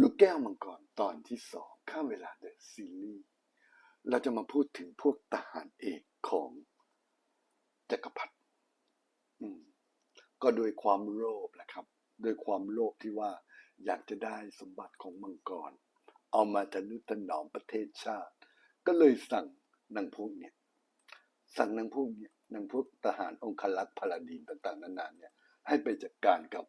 ลูกแก้วมังกรตอนที่สองข้ามเวลาเดอะซีรีส์เราจะมาพูดถึงพวกทหารเอกของจักรพรรดิก็โดยความโลภแหละครับ โดยความโลภที่ว่าอยากจะได้สมบัติของมังกร เอามาทนุถนอมประเทศชาติ ก็เลยสั่งนางพวกเนี่ย สั่งนางพวกเนี่ยนางพวกทหารองคลักษ์พาลาดีนต่างๆนานาเนี่ย ให้ไปจัดการกับ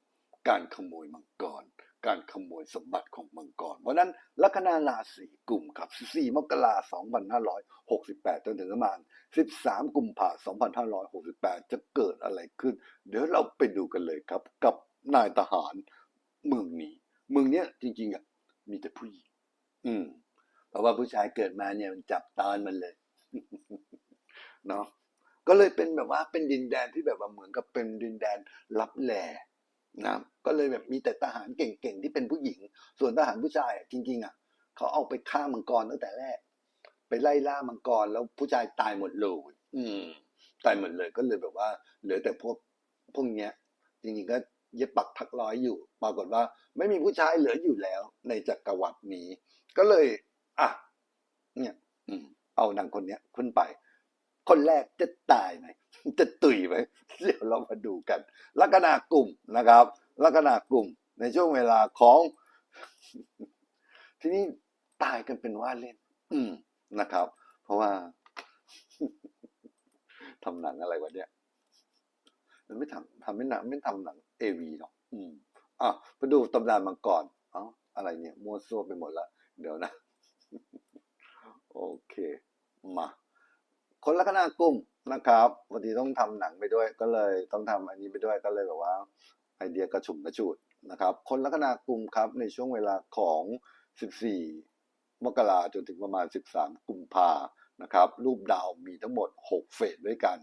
การขโมยมังกร การขโมยสมบัติของมังกร เพราะนั้นลัคนาราศีกลุ่มครับ4มกราคม 2568 จนถึงประมาณ 13 กุมภาพันธ์ 2568 จะเกิดอะไรขึ้น เดี๋ยวเราไปดูกันเลยครับ กับนายทหารเมืองนี้ เมืองเนี้ยจริงๆอะมีแต่ผู้หญิงอืมเพราะว่าผู้ชายเกิดมาเนี่ยมันจับตอนมันเลยเนาะก็เลยเป็นแบบว่าเป็นดินแดนที่แบบว่าเหมือนกับเป็นดินแดนลับแล นะก็เลยแบบมีแต่ทหารเก่งๆที่เป็นผู้หญิง ส่วนทหารผู้ชายอะจริง ๆ อะเขาเอาไปฆ่ามังกรตั้งแต่แรก ไปไล่ล่ามังกรแล้วผู้ชายตายหมดเลยอืม ตายหมดเลยก็เลยแบบว่า เหลือแต่พวกพวกเนี้ย จริงๆก็เย็บปักถักร้อยอยู่ ปรากฏว่า ไม่มีผู้ชายเหลืออยู่แล้ว ในจักรวรรดินี้ ก็เลย อะเนี่ย อืม เอานางคนเนี้ยขึ้นไป คนแรกจะตายไหม จะตุยไหมเดี๋ยวเรามาดูกัน ลัคนากลุ่มนะครับ ลัคนากลุ่มในช่วงเวลาของ ทีนี้ตายกันเป็นว่าเล่น อืมนะครับ เพราะว่าทำหนังอะไรวะเนี่ยมันไม่ทำทำไม่หนังไม่ทำหนังเอวีหรอกอืมอะไปดูตำนานมังกรเอ้าอะไรเนี่ยมั่วซั่วไปหมดละเดี๋ยวนะ โอเค มา คนลัคนากลุ่ม นะครับพอดีต้องทำหนังไปด้วย ก็เลยต้องทำอันนี้ไปด้วยก็เลยแบบว่า ไอเดียกระชุ่มกระชูดนะครับ คนลัคนากลุ่มครับในช่วงเวลาของ 14 มกราจนถึงประมาณ 13 กุมภานะครับ รูปดาวมีทั้งหมด 6 เฟสด้วยกัน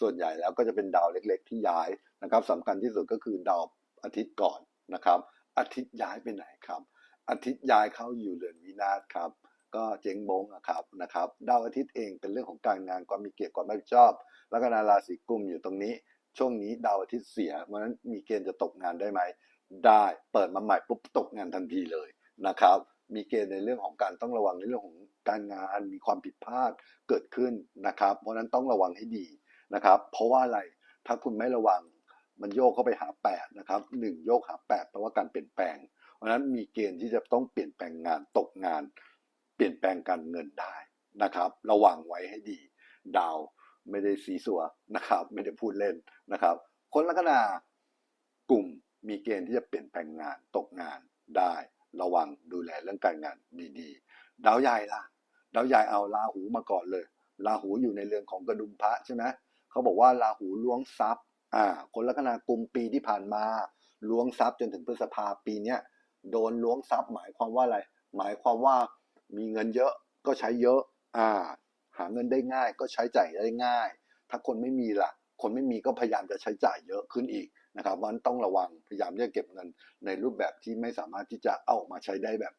ส่วนใหญ่แล้วก็จะเป็นดาวเล็กๆ ที่ย้ายนะครับสำคัญที่สุดก็คือดาวอาทิตย์ก่อนนะครับ อาทิตย์ย้ายไปไหนครับ อาทิตย์ย้ายเข้าอยู่เรือนวินาศครับ ก็เจ๊งบงอะครับนะครับดาวอาทิตย์เองเป็นเรื่องของการงานความมีเกียรติความรับผิดชอบ แล้วก็นาราศีกุมอยู่ตรงนี้ ช่วงนี้ดาวอาทิตย์เสียเพราะนั้นมีเกณฑ์จะตกงานได้ไหมได้เปิดมาใหม่ปุ๊บตกงานทันทีเลยนะครับ มีเกณฑ์ในเรื่องของการต้องระวังในเรื่องของการงานมีความผิดพลาดเกิดขึ้นนะครับ เพราะนั้นต้องระวังให้ดีนะครับ เพราะว่าอะไรถ้าคุณไม่ระวังมันโยกเข้าไปหาแปดนะครับหนึ่งโยกหาแปดแปลว่าการเปลี่ยนแปลง เพราะนั้นมีเกณฑ์ที่จะต้องเปลี่ยนแปลงงานตกงาน เปลี่ยนแปลงการเงินได้นะครับ ระวังไว้ให้ดี ดาวไม่ได้สีสัวนะครับ ไม่ได้พูดเล่นนะครับ คนลัคนากลุ่มมีเกณฑ์ที่จะเปลี่ยนแปลงงานตกงานได้ ระวังดูแลเรื่องการงานดีๆ ดาวใหญ่ล่ะ ดาวใหญ่เอาราหูมาก่อนเลยราหูอยู่ในเรือนของกระดุมพระใช่ไหมเขาบอกว่าราหูล้วงทรัพย์อ่าคนลัคนากลุ่มปีที่ผ่านมาล้วงทรัพย์จนถึงพฤษภาปีเนี้ยโดนล้วงทรัพย์หมายความว่าอะไร หมายความว่า มีเงินเยอะก็ใช้เยอะ อ่า หาเงินได้ง่ายก็ใช้จ่ายได้ง่าย ถ้าคนไม่มีล่ะ คนไม่มีก็พยายามจะใช้จ่ายเยอะขึ้นอีกนะครับมันต้องระวังพยายามจะเก็บเงินในรูปแบบที่ไม่สามารถที่จะเอามาใช้ได้แบบ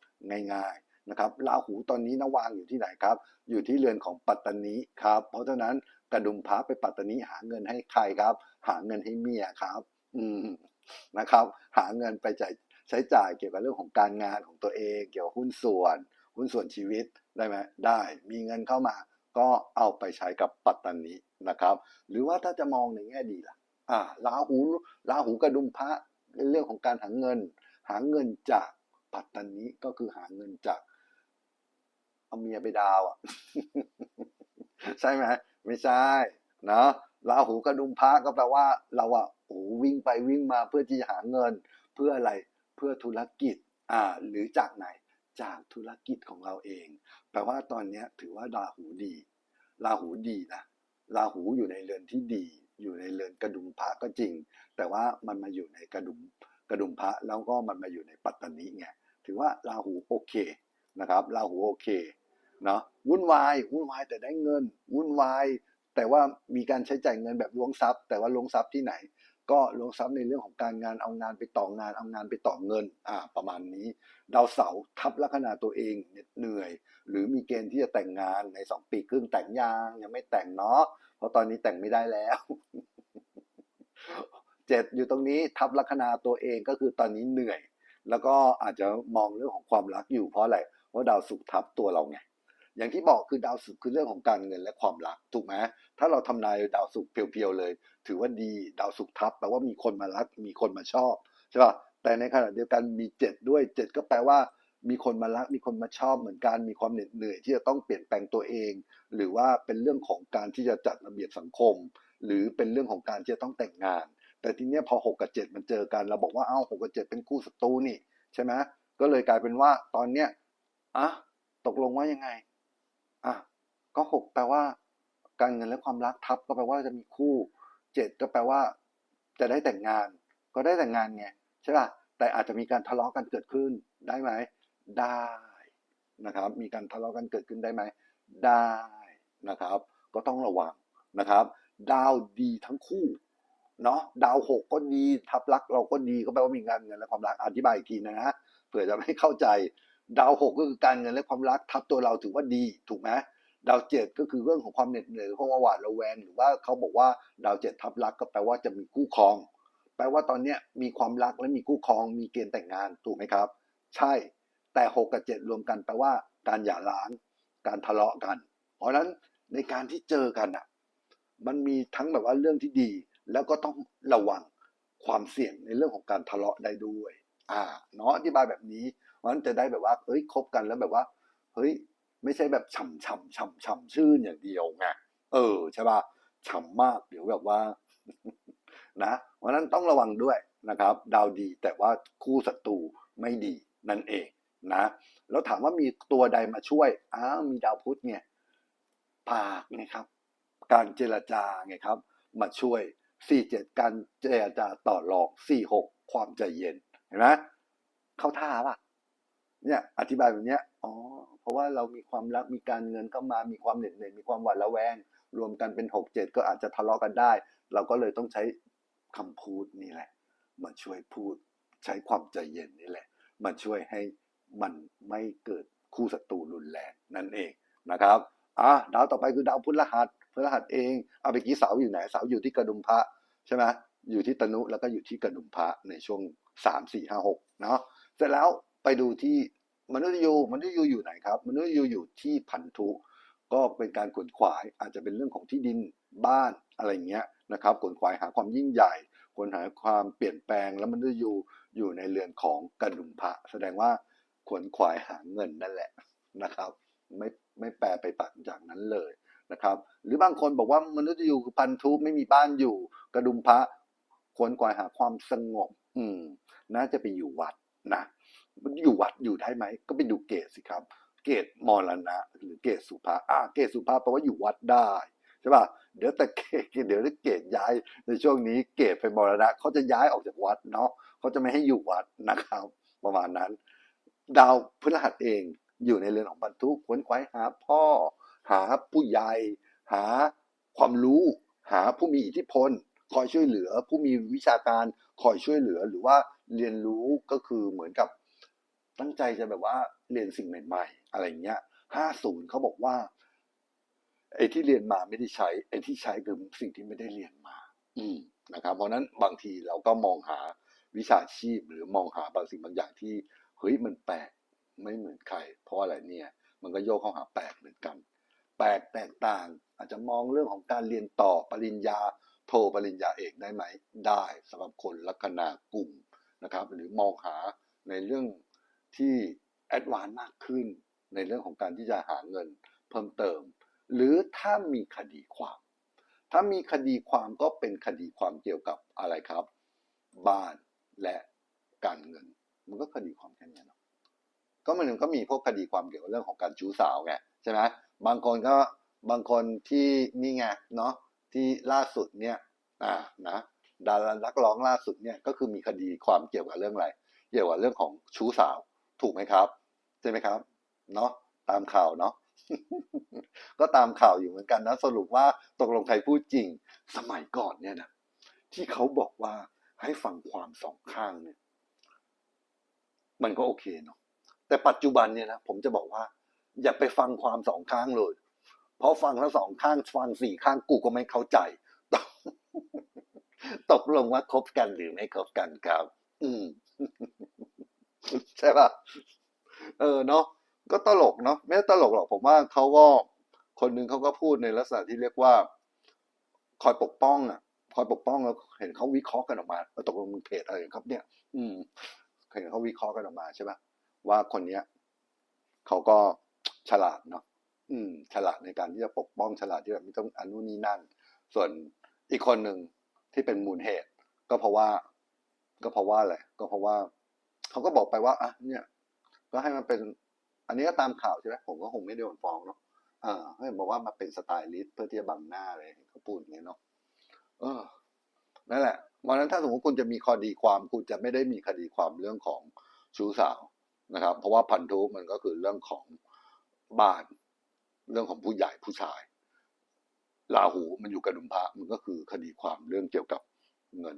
ง่ายๆนะครับราหูตอนนี้นะวางอยู่ที่ไหนครับ อยู่ที่เรือนของปัตตานีครับ เพราะฉะนั้นกระดุมพระไปปัตตานีหาเงินให้ใครครับ หาเงินให้เมียครับ อืมนะครับ หาเงินไปจ่ายใช้จ่ายเกี่ยวกับเรื่องของการงานของตัวเอง เกี่ยวกับหุ้นส่วน หุ้นส่วนชีวิตได้ไหมได้มีเงินเข้ามา ก็เอาไปใช้กับปัตตานีนะครับ หรือว่าถ้าจะมองในแง่ดีล่ะอ่าราหูราหูกระดุมพระเป็นเรื่องของการหาเงิน หาเงินจากปัตตานีก็คือหาเงินจากเอาเมียไปดาวอะใช่ไหมไม่ใช่เนาะราหูกระดุมพระก็แปลว่า เราอะโอ้วิ่งไปวิ่งมาเพื่อที่จะหาเงิน เพื่ออะไรเพื่อธุรกิจอ่าหรือจากไหน จากธุรกิจของเราเอง แปลว่าตอนนี้ถือว่าราหูดี ราหูดีนะ ราหูอยู่ในเรือนที่ดี อยู่ในเรือนกระดุมพระก็จริง แต่ว่ามันมาอยู่ในกระดุมกระดุมพระแล้วก็มันมาอยู่ในปัตตานีไง ถือว่าราหูโอเคนะครับ ราหูโอเคเนาะ วุ่นวาย วุ่นวายแต่ได้เงิน วุ่นวาย แต่ว่ามีการใช้จ่ายเงินแบบล้วงทรัพย์ แต่ว่าล้วงทรัพย์ที่ไหน ก็ลวงทรัพย์ในเรื่องของการงานเอางานไปต่องานเอางานไปต่อเงินอ่าประมาณนี้ ดาวเสาร์ทับลัคนาตัวเองเหน็ดเหนื่อย หรือมีเกณฑ์ที่จะแต่งงานในสองปีครึ่งแต่งยางยังไม่แต่งเนาะเพราะตอนนี้แต่งไม่ได้แล้วเจ็ดอยู่ตรงนี้ทับลัคนาตัวเองก็คือตอนนี้เหนื่อย แล้วก็อาจจะมองเรื่องของความรักอยู่เพราะอะไรเพราะดาวศุกร์ทับตัวเราไงอย่างที่บอกคือดาวศุกร์คือเรื่องของการเงินและความรักถูกไหมถ้าเราทำนายดาวศุกร์เพียวๆเลย ถือว่าดีดาวศุกร์ทับแปลว่ามีคนมารัก มีคนมาชอบใช่ป่ะแต่ในขณะเดียวกันมีเจ็ดด้วยเจ็ดก็แปลว่า มีคนมารัก มีคนมาชอบเหมือนกันมีความเหน็ดเหนื่อยที่จะต้องเปลี่ยนแปลงตัวเอง หรือว่าเป็นเรื่องของการที่จะจัดระเบียบสังคม หรือเป็นเรื่องของการที่จะต้องแต่งงาน แต่ทีเนี้ยพอหกกับเจ็ดมันเจอกันเราบอกว่าเอ้าหกกับเจ็ดเป็นคู่ศัตรูนี่ใช่ไหมก็เลยกลายเป็นว่าตอนเนี้ยอะตกลงว่ายังไงอะก็หกแปลว่า การเงินและความรักทับก็แปลว่าจะมีคู่ เจ็ดก็แปลว่า จะได้แต่งงาน ก็ได้แต่งงานไงใช่ป่ะแต่อาจจะมีการทะเลาะกันเกิดขึ้นได้ไหม ได้นะครับ มีการทะเลาะกันเกิดขึ้นได้ไหม ได้นะครับ ก็ต้องระวังนะครับ ดาวดีทั้งคู่เนาะดาวหกก็ดีทับลักเราก็ดีก็แปลว่ามีงานเงินและความรักอธิบายอีกทีนะฮะเผื่อจะไม่เข้าใจ ดาวหกก็คือการเงินและความรักทับตัวเราถือว่าดีถูกไหม ดาวเจ็ดก็คือเรื่องของความเหน็ดเหนื่อยของหวาดระแวง หรือว่าเขาบอกว่าดาวเจ็ดทับลักก็แปลว่าจะมีคู่ครอง แปลว่าตอนเนี้ยมีความรักและมีคู่ครองมีเกณฑ์แต่งงานถูกไหมครับ ใช่แต่หกกับเจ็ดรวมกันแปลว่าการหย่าร้าง การทะเลาะกัน เพราะฉะนั้นในการที่เจอกันอะมันมีทั้งแบบว่าเรื่องที่ดี แล้วก็ต้องระวังความเสี่ยงในเรื่องของการทะเลาะได้ด้วย อ่า เนาะอธิบายแบบนี้เพราะฉะนั้นจะได้แบบว่าเฮ้ยคบกันแล้วแบบว่า เฮ้ย ไม่ใช่แบบฉ่ำฉ่ำฉ่ำฉ่ำชื่นอย่างเดียวไงเออใช่ป่ะฉ่ำมากเดี๋ยวแบบว่านะเพราะฉะนั้นต้องระวังด้วยนะครับ ดาวดีแต่ว่าคู่ศัตรูไม่ดีนั่นเองนะแล้วถามว่ามีตัวใดมาช่วยอ้าวมีดาวพุธเนี่ยปากไงครับ การเจรจาไงครับ มาช่วย 47 การเจรจาต่อรอง 46 ความใจเย็นเห็นไหมเข้าท่าป่ะ เนี่ยอธิบายแบบเนี้ยอ๋อเพราะว่าเรามีความรักมีการเงินเข้ามามีความเหน็ดเหนื่อยมีความหวาดระแวง รวมกันเป็น6 7ก็อาจจะทะเลาะกันได้ เราก็เลยต้องใช้คำพูดนี่แหละ มาช่วยพูดใช้ความใจเย็นนี่แหละ มาช่วยให้มันไม่เกิดคู่ศัตรูรุนแรงนั่นเองนะครับอะดาวต่อไปคือดาวพฤหัสพฤหัสเองเอาไปกี้เสาอยู่ไหนเสาอยู่ที่กระดุมพระใช่ไหมอยู่ที่ตนุแล้วก็อยู่ที่กระดุมพระในช่วงสามสี่ห้าหกเนาะเสร็จแล้ว ไปดูที่มนุษย์ยูมนุษย์ยูอยู่ไหนครับ มนุษย์ยูอยู่ที่พันธุ ก็เป็นการขวนขวายอาจจะเป็นเรื่องของที่ดินบ้านอะไรเงี้ยนะครับขวนขวายหาความยิ่งใหญ่ขวนหาความเปลี่ยนแปลงแล้วมนุษย์ยูอยู่ในเรือนของกระดุมพระแสดงว่าขวนขวายหาเงินนั่นแหละนะครับ ไม่ไม่แปลไปปักจากนั้นเลยนะครับ หรือบางคนบอกว่ามนุษย์ยูคือพันธุไม่มีบ้านอยู่ กระดุมพระควรกวายหาความสงบ อืม น่าจะไปอยู่วัดนะ มันอยู่วัดอยู่ได้ไหม ก็ไปดูเกตสิครับ เกตมรณะ หรือเกตสุภาอ่าเกตสุภาแปลว่าอยู่วัดได้ใช่ป่ะเดี๋ยวแต่เกตเดี๋ยวถ้าเกตย้ายในช่วงนี้เกตไปมรณะเขาจะย้ายออกจากวัดเนาะเขาจะไม่ให้อยู่วัดนะครับ ประมาณนั้น ดาวพฤหัสเองอยู่ในเรือนของบรรทุกขวนขวายหาพ่อ หาผู้ใหญ่ หาความรู้หาผู้มีอิทธิพล คอยช่วยเหลือ ผู้มีวิชาการคอยช่วยเหลือหรือว่าเรียนรู้ก็คือเหมือนกับ ตั้งใจจะแบบว่าเรียนสิ่งใหม่ๆ อะไรเงี้ยห้าศูนย์เขาบอกว่า ไอ้ที่เรียนมาไม่ได้ใช้ ไอ้ที่ใช้คือสิ่งที่ไม่ได้เรียนมา อืมนะครับ เพราะนั้นบางทีเราก็มองหาวิชาชีพหรือมองหาบางสิ่งบางอย่างที่เฮ้ยมันแปลกไม่เหมือนใคร เพราะอะไรเนี่ย มันก็โยกเข้าหาแปลกเหมือนกันแปลกแตกต่าง อาจจะมองเรื่องของการเรียนต่อปริญญาโทปริญญาเอกได้ไหม ได้สำหรับคนลัคนากลุ่มนะครับ หรือมองหาในเรื่อง ที่แอดวานซ์มากขึ้นในเรื่องของการที่จะหาเงินเพิ่มเติม หรือถ้ามีคดีความ ถ้ามีคดีความก็เป็นคดีความเกี่ยวกับอะไรครับ บ้านและการเงิน มันก็คดีความแค่นี้เนาะก็มันก็มีพวกคดีความเกี่ยวกับเรื่องของการชู้สาวไงใช่ไหมบางคนก็บางคนที่นี่ไงเนาะที่ล่าสุดเนี่ยอ่านะดารานักร้องล่าสุดเนี่ยก็คือมีคดีความเกี่ยวกับเรื่องอะไร เกี่ยวกับเรื่องของชู้สาว ถูกไหมครับ ใช่ไหมครับ เนาะตามข่าวเนาะก็ตามข่าวอยู่เหมือนกันนะสรุปว่าตกลงใครพูดจริง สมัยก่อนเนี่ยนะที่เขาบอกว่าให้ฟังความสองข้างเนี่ย มันก็โอเคเนาะแต่ปัจจุบันเนี่ยนะผมจะบอกว่า อย่าไปฟังความสองข้างเลย เพราะฟังทั้งสองข้างฟังสี่ข้างกูก็ไม่เข้าใจ ตกลงว่าคบกันหรือไม่คบกันครับ อืม ใช่ป่ะเออเนาะก็ตลกเนาะไม่ได้ตลกหรอกผมว่าเขาก็คนหนึ่งเขาก็พูดในลักษณะที่เรียกว่า คอยปกป้องอะ คอยปกป้องแล้วเห็นเขาวิเคราะห์กันออกมาตกลงมึงเพจอะไรครับ เนี่ย อืมเห็นเขาวิเคราะห์กันออกมาใช่ปะว่าคนเนี้ยเขาก็ฉลาดเนาะอืม ฉลาดในการที่จะปกป้องฉลาดที่แบบไม่ต้องอนุนี่นั่น ส่วนอีกคนหนึ่งที่เป็นมูลเหตุ ก็เพราะว่า ก็เพราะว่าอะไรก็เพราะว่า เขาก็บอกไปว่าอะเนี่ย ก็ให้มันเป็น อันนี้ก็ตามข่าวใช่ไหมผมก็คงไม่โดนฟ้องเนาะอ่าเขาบอกว่ามาเป็นสไตลิสต์เพื่อที่จะบังหน้าเลยเขาพูดอย่างนี้เนาะเออนั่นแหละวันนั้นถ้าสมมติคุณจะมีคดีความคุณจะไม่ได้มีคดีความเรื่องของชู้สาวนะครับ เพราะว่าพันธุมันก็คือเรื่องของบ้าน เรื่องของผู้ใหญ่ผู้ชายลาหูมันอยู่กับดุมพระมันก็คือคดีความเรื่องเกี่ยวกับเงิน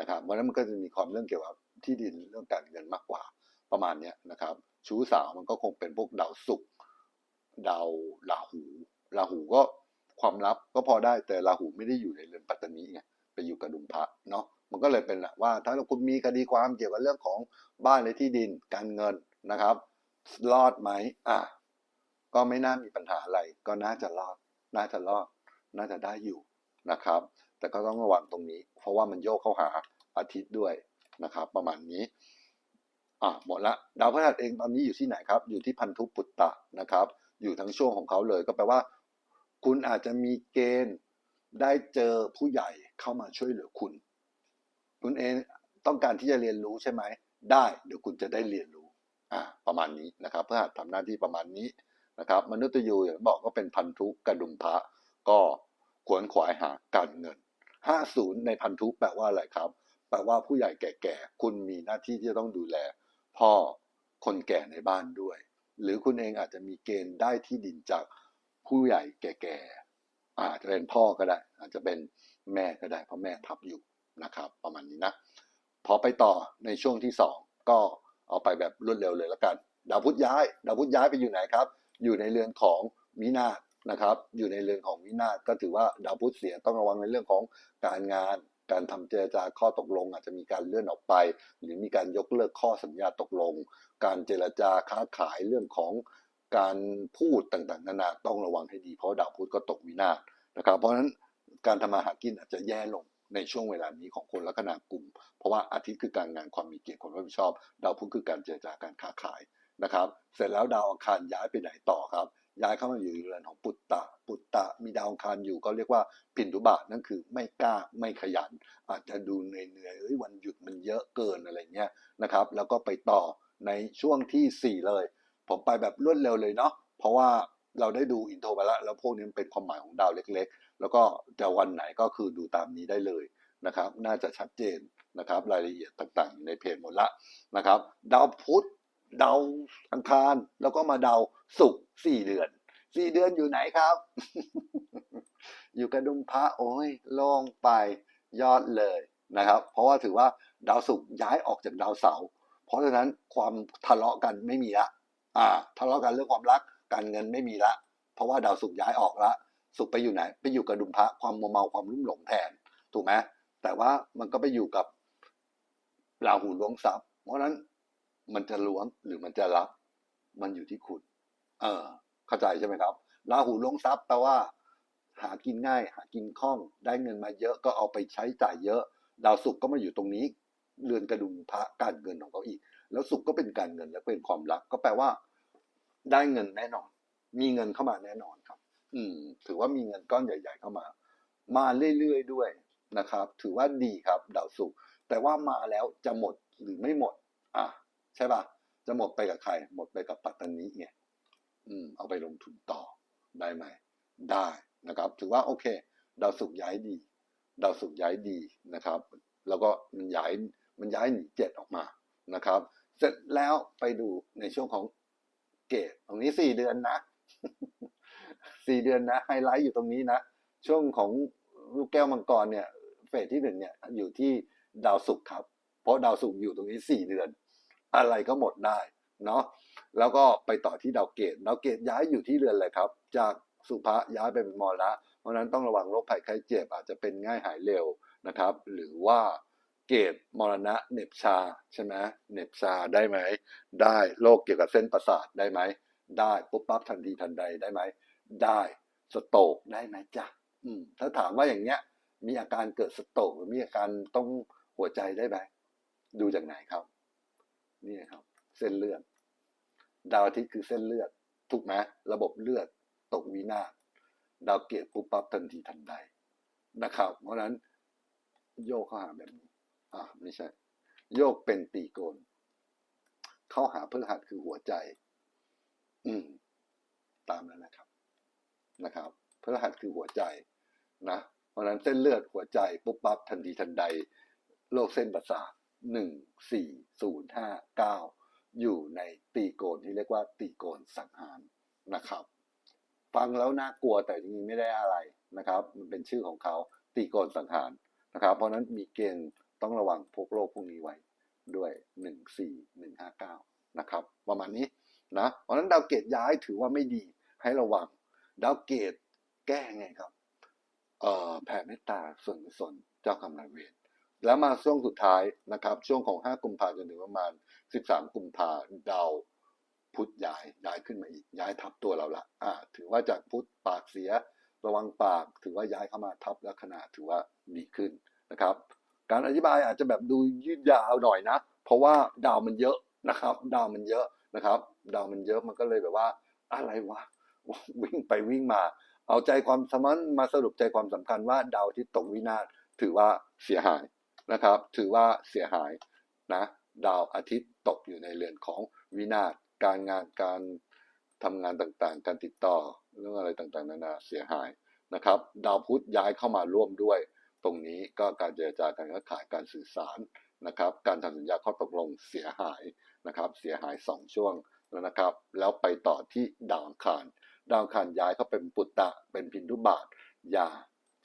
นะครับวันนั้นมันก็จะมีความเรื่องเกี่ยวกับ ที่ดินเรื่องการเงินมากกว่าประมาณนี้นะครับ ชู้สาวมันก็คงเป็นพวกดาวศุกร์ดาวราหูราหูก็ความลับก็พอได้แต่ราหูไม่ได้อยู่ในเรือนปัตตานีไงไปอยู่กับดุมพระเนาะมันก็เลยเป็นว่า ถ้าคุณมีคดีความเกี่ยวกับเรื่องของบ้านในที่ดินการเงินนะครับ รอดไหมอะก็ไม่น่ามีปัญหาอะไร ก็น่าจะรอด น่าจะรอด น่าจะได้อยู่นะครับ แต่ก็ต้องระวังตรงนี้ เพราะว่ามันโยกเข้าหาอาทิตย์ด้วย นะครับ ประมาณนี้อะหมดละดาวพฤหัสเองตอนนี้อยู่ที่ไหนครับ อยู่ที่พันธุปุตตะนะครับ อยู่ทั้งช่วงของเขาเลยก็แปลว่า คุณอาจจะมีเกณฑ์ได้เจอผู้ใหญ่เข้ามาช่วยเหลือคุณ คุณเองต้องการที่จะเรียนรู้ใช่ไหมได้เดี๋ยวคุณจะได้เรียนรู้อ่าประมาณนี้นะครับเพื่อทำหน้าที่ประมาณนี้นะครับ มนุษย์ยูอย่างบอกก็เป็นพันธุกระดุมพระก็ขวนขวายหาการเงิน 50 ในพันธุแปลว่าอะไรครับ แปลว่าผู้ใหญ่แก่ๆคุณมีหน้าที่ที่จะต้องดูแล พ่อคนแก่ในบ้านด้วย หรือคุณเองอาจจะมีเกณฑ์ได้ที่ดินจากผู้ใหญ่แก่ๆอาจจะเป็นพ่อก็ได้ อาจจะเป็นแม่ก็ได้เพราะแม่ทับอยู่นะครับ ประมาณนี้นะพอไปต่อในช่วงที่สองก็เอาไปแบบรวดเร็วเลยแล้วกัน ดาวพุธย้ายดาวพุธย้ายไปอยู่ไหนครับ อยู่ในเรือนของวินาศนะครับ อยู่ในเรือนของวินาศก็ถือว่าดาวพุธเสียต้องระวังในเรื่องของการงาน การทำเจรจาข้อตกลง อาจจะมีการเลื่อนออกไป หรือมีการยกเลิกข้อสัญญาตกลง การเจรจาค้าขายเรื่องของการพูดต่างๆ นานาต้องระวังให้ดีเพราะดาวพุธก็ตกวินาศนะครับ เพราะฉะนั้นการทำมาหากินอาจจะแย่ลงในช่วงเวลานี้ของคนลัคนากลุ่ม เพราะว่าอาทิตย์คือการงานความมีเกียรติความรับผิดชอบ ดาวพุธคือการเจรจาการค้าขายนะครับ เสร็จแล้วดาวอังคารย้ายไปไหนต่อครับ ย้ายเข้ามาอยู่ในเรือนของปุตตะ ปุตตะมีดาวอังคารอยู่ก็เรียกว่าปินทุบาทนั่นคือไม่กล้าไม่ขยัน อาจจะดูเหนื่อยๆเอ้ยวันหยุดมันเยอะเกินอะไรเงี้ยนะครับ แล้วก็ไปต่อในช่วงที่ 4 เลย ผมไปแบบรวดเร็วเลยเนาะเพราะว่าเราได้ดูอินโทรไปแล้วแล้วพวกนี้มันเป็นความหมายของดาวเล็กๆ แล้วก็จะวันไหนก็คือดูตามนี้ได้เลยนะครับ น่าจะชัดเจนนะครับ รายละเอียดต่างๆ ในเพจหมดละนะครับ ดาวพุธดาวอังคารแล้วก็มาดาวศุกร์ สี่เดือนสี่เดือนอยู่ไหนครับ อยู่กระดุมพระโอ้ยโล่งไปยอดเลยนะครับ เพราะว่าถือว่าดาวศุกร์ย้ายออกจากดาวเสาร์เพราะฉะนั้นความทะเลาะกันไม่มีละอ่า ทะเลาะกันเรื่องความรักการเงินไม่มีละ เพราะว่าดาวศุกร์ย้ายออกละศุกร์ไปอยู่ไหน ไปอยู่กระดุมพระความมัวเมาความรุ่มหลงแทนถูกไหมแต่ว่ามันก็ไปอยู่กับราหูล้วงทรัพย์ เพราะฉะนั้นมันจะล้วงหรือมันจะรับ มันอยู่ที่คุณ เออเข้าใจใช่ไหมครับราหูลงทรัพย์แปลว่า หากินง่าย หากินคล่อง ได้เงินมาเยอะก็เอาไปใช้จ่ายเยอะ ดาวศุกร์ก็มาอยู่ตรงนี้ เรือนกระดุมพระการเงินของเขาอีก แล้วศุกร์ก็เป็นการเงินและเป็นความรัก ก็แปลว่า ได้เงินแน่นอน มีเงินเข้ามาแน่นอนครับ อืม ถือว่ามีเงินก้อนใหญ่ ๆ เข้ามา มาเรื่อยๆด้วยนะครับ ถือว่าดีครับ ดาวศุกร์แต่ว่ามาแล้วจะหมดหรือไม่หมด อะใช่ป่ะจะหมดไปกับใคร หมดไปกับปัตตานีไง อืมเอาไปลงทุนต่อได้ไหม ได้นะครับ ถือว่าโอเค ดาวศุกย้ายดี ดาวศุกย้ายดีนะครับ แล้วก็มันย้ายมันย้ายหนีเจ็ดออกมานะครับ เสร็จแล้วไปดูในช่วงของเกตตรงนี้สี่เดือนนะสี่เดือนนะไฮไลท์อยู่ตรงนี้นะ ช่วงของลูกแก้วมังกรเนี่ยเฟสที่หนึ่งเนี่ยอยู่ที่ดาวศุกร์ครับ เพราะดาวศุกร์อยู่ตรงนี้สี่เดือน อะไรก็หมดได้ เนาะแล้วก็ไปต่อที่ดาวเกตดาวเกตย้ายอยู่ที่เรือนเลยครับ จากสุภะย้ายไปเป็นมรณะ เพราะนั้นต้องระวังโรคภัยไข้เจ็บอาจจะเป็นง่ายหายเร็วนะครับ หรือว่าเกตมรณะเน็บชาใช่ไหมเน็บชาได้ไหม ได้โรคเกี่ยวกับเส้นประสาทได้ไหม ได้ปุ๊บปั๊บทันทีทันใดได้ไหม ได้สโตกได้ไหมจ๊ะอืมถ้าถามว่าอย่างเงี้ย มีอาการเกิดสโตกหรือมีอาการต้องหัวใจได้ไหมดูจากไหนครับ นี่ครับ เส้นเลือด ดาวอาทิตย์คือเส้นเลือดถูกไหมระบบเลือดตกวินาศดาวเกตปุ๊บปั๊บทันทีทันใดนะครับ เพราะนั้น โยกเข้าหาแบบนี้ อ่าไม่ใช่ โยกเป็นตีโกน เข้าหาพฤหัสคือหัวใจ อืม ตามนั้นนะครับ นะครับพฤหัสคือหัวใจนะเพราะนั้นเส้นเลือดหัวใจปุ๊บปั๊บทันทีทันใดโรคเส้นประสาทหนึ่งสี่ศูนย์ห้าเก้า อยู่ในตีโกนที่เรียกว่าตีโกนสังหารนะครับ ฟังแล้วน่ากลัวแต่จริงๆไม่ได้อะไรนะครับ มันเป็นชื่อของเขาตีโกนสังหารนะครับ เพราะนั้นมีเกณฑ์ต้องระวังพวกโรคพวกนี้ไว้ด้วยหนึ่งสี่หนึ่งห้าเก้านะครับ ประมาณนี้นะ เพราะฉะนั้นดาวเกตย้ายถือว่าไม่ดีให้ระวัง ดาวเกตแก้ไงครับ เอ่อแผ่เมตตาส่วนกุศลเจ้ากรรมนายเวร แล้วมาช่วงสุดท้ายนะครับ ช่วงของ 5 กุมภาจนถึงประมาณ 13 กุมภาดาวพุธย้ายย้ายขึ้นมาอีก ย้ายทับตัวเราละอ่าถือว่าจากพุธปากเสียระวังปาก ถือว่าย้ายเข้ามาทับลัคนาถือว่าดีขึ้นนะครับ การอธิบายอาจจะแบบดูยืดยาวหน่อยนะ เพราะว่าดาวมันเยอะนะครับ ดาวมันเยอะนะครับ ดาวมันเยอะมันก็เลยแบบว่า อะไรวะวิ่งไปวิ่งมา เอาใจความสมันมาสรุปใจความสำคัญว่าดาวที่ตกวินาศถือว่าเสียหาย นะครับ ถือว่าเสียหายนะดาวอาทิตย์ตกอยู่ในเรือนของวินาศการงานการทำงานต่างๆ การติดต่อเรื่องอะไรต่างๆนานาเสียหายนะครับ ดาวพุธย้ายเข้ามาร่วมด้วย ตรงนี้ก็การเจรจาการค้าขายการสื่อสารนะครับ การทำสัญญาข้อตกลงเสียหายนะครับ เสียหายสองช่วงแล้วนะครับ แล้วไปต่อที่ดาวคารดาวคารย้ายเข้าเป็นปุตตะเป็นพินทุบาทอย่า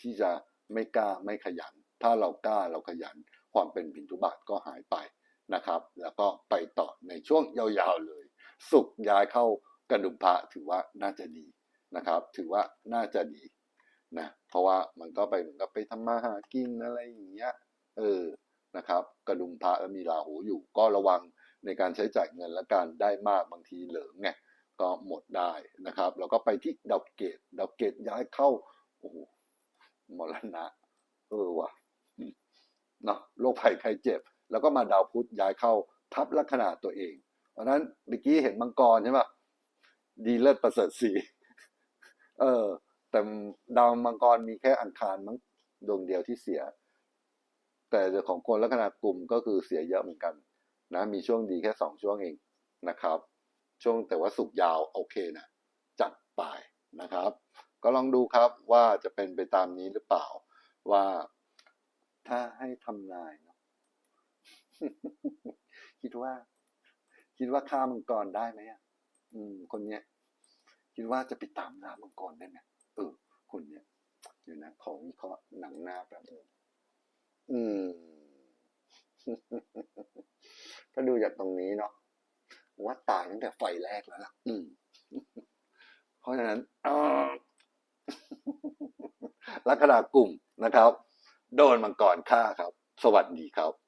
ที่จะไม่กล้าไม่ขยัน ถ้าเรากล้าเราขยันความเป็นพินทุบาทก็หายไปนะครับ แล้วก็ไปต่อในช่วงยาวๆเลย สุกย้ายเข้ากระดุมพระถือว่าน่าจะดีนะครับ ถือว่าน่าจะดีนะเพราะว่ามันก็ไปเหมือนกับไปทำมาหากินอะไรอย่างเงี้ยเออนะครับ กระดุมพระแล้วมีราหูอยู่ ก็ระวังในการใช้จ่ายเงินและการได้มากบางทีเหลิงไงก็หมดได้นะครับ แล้วก็ไปที่ดาวเกตดาวเกตย้ายเข้าโอ้โหมรณะเออว่ะ เนาะโรคภัยไข้เจ็บ แล้วก็มาดาวพุธย้ายเข้าทับลัคนาตัวเอง เพราะนั้นเมื่อกี้เห็นมังกรใช่ปะดีเลิศประเสริฐสีเออ แต่ดาวมังกรมีแค่อังคารมั้งดวงเดียวที่เสีย แต่ของคนลัคนากลุ่มก็คือเสียเยอะเหมือนกัน นะ มีช่วงดีแค่สองช่วงเองนะครับ ช่วงแต่ว่าสุกยาวโอเคนะจัดไปนะครับ ก็ลองดูครับว่าจะเป็นไปตามนี้หรือเปล่าว่า ถ้าให้ทำนายเนาะคิดว่า คิดว่าฆ่ามังกรได้ไหมอะอืม คนเนี้ย คิดว่าจะไปตามล่ามังกรได้ไหมเออ คนเนี้ยเดี๋ยวนะขอวิเคราะห์หนังหน้าแบบนึงอืม ก็ดูจากตรงนี้เนาะว่าตายตั้งแต่ไฟแรกแล้วล่ะ อืม เพราะฉะนั้นลัคนากลุ่มนะครับ โดนมังกรฆ่าครับ สวัสดีครับ